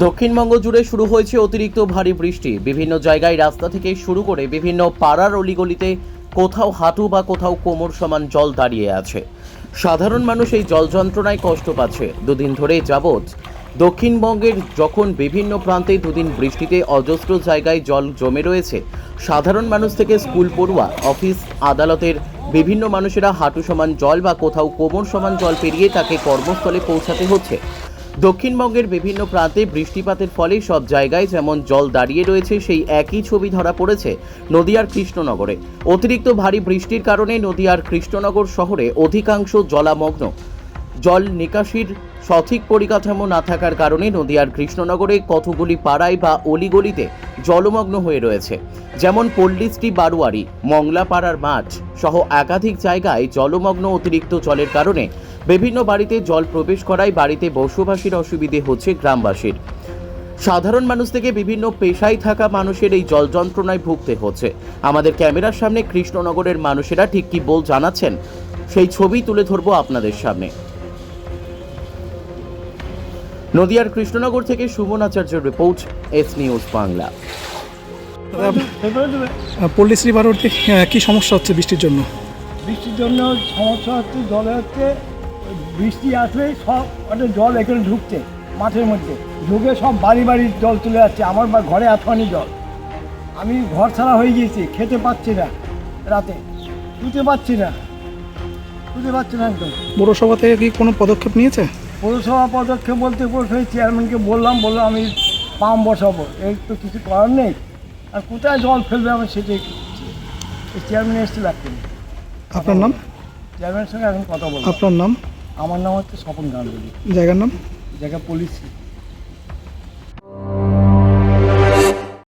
দক্ষিণবঙ্গ জুড়ে শুরু হয়েছে অতিরিক্ত ভারী বৃষ্টি। বিভিন্ন জায়গায় রাস্তা থেকে শুরু করে বিভিন্ন পাড়ার অলিগলিতে কোথাও হাঁটু বা কোথাও কোমর সমান জল দাঁড়িয়ে আছে। সাধারণ মানুষ এই জল যন্ত্রণায় কষ্ট পাচ্ছে। দুদিন ধরে যাবৎ দক্ষিণবঙ্গের যখন বিভিন্ন প্রান্তে দুদিন বৃষ্টিতে অজস্র জায়গায় জল জমে রয়েছে, সাধারণ মানুষ থেকে স্কুল পড়ুয়া, অফিস, আদালতের বিভিন্ন মানুষেরা হাঁটু সমান জল বা কোথাও কোমর সমান জল পেরিয়ে তাকে কর্মস্থলে পৌঁছাতে হচ্ছে। দক্ষিণবঙ্গের বিভিন্ন প্রান্তে বৃষ্টিপাতের ফলে সব জায়গায় যেমন জল দাঁড়িয়ে রয়েছে, সেই একই ছবি ধরা পড়েছে নদিয়ার কৃষ্ণনগরে। অতিরিক্ত ভারী বৃষ্টির কারণে নদিয়ার কৃষ্ণনগর শহরে অধিকাংশ জলামগ্ন। জল নিকাশির সঠিক পরিকাঠামো না থাকার কারণে নদিয়ার কৃষ্ণনগরে কতগুলি পাড়ায় বা অলিগলিতে জলমগ্ন হয়ে রয়েছে। যেমন পল্লিশ্রী বারোয়ারি, মংলাপাড়ার মাঠ সহ একাধিক জায়গায় জলমগ্ন অতিরিক্ত জলের কারণে বিভিন্ন বাড়িতে জল প্রবেশ করায় বাড়িতে বসবাসীর অসুবিধে হচ্ছে গ্রামবাসীর। সাধারণ মানুষ থেকে বিভিন্ন পেশায় থাকা মানুষের এই জল যন্ত্রণায় ভুগতে হচ্ছে। আমাদের ক্যামেরার সামনে কৃষ্ণনগরের মানুষেরা ঠিক কি বল জানাচ্ছেন? সেই ছবি তুলে ধরবো আপনাদের সামনে। নদিয়ার কৃষ্ণনগর থেকে Suman আচার্যের report S News Bangla. Pallishree বারোতে কি সমস্যা হচ্ছে বৃষ্টির জন্য? বৃষ্টির জন্য সমস্যা হচ্ছে জলে হচ্ছে বৃষ্টি আসলে সব একটা জল এখানে ঢুকছে মাঠের মধ্যে। ঢুকে সব বাড়ি বাড়ি জল চলে যাচ্ছে আমার বা- ঘরে এতখানি জল। আমি ঘর ছাড়া হয়ে গিয়েছি খেতে পাচ্ছি না রাতে। শুতে পাচ্ছি না। শুতে পাচ্ছি না একদম। পৌরসভা থেকে কি কোনো পদক্ষেপ নিয়েছে? পৌরসভা পদক্ষেপ বলতে পৌরসভা চেয়ারম্যানকে বললাম বললাম আমি পাম্প বসাবো। এর তো কিছু করার নেই। আর কোথায় জল ফেলবে আমি সেটাই। এই চেয়ারম্যান এসছে লাগতেন আপনার নাম? চেয়ারম্যানের সঙ্গে এখন কথা বলব। আপনার নাম? আমার নাম হচ্ছে স্বপন গাঙ্গুলি। জায়গার নাম? জায়গা পুলিশ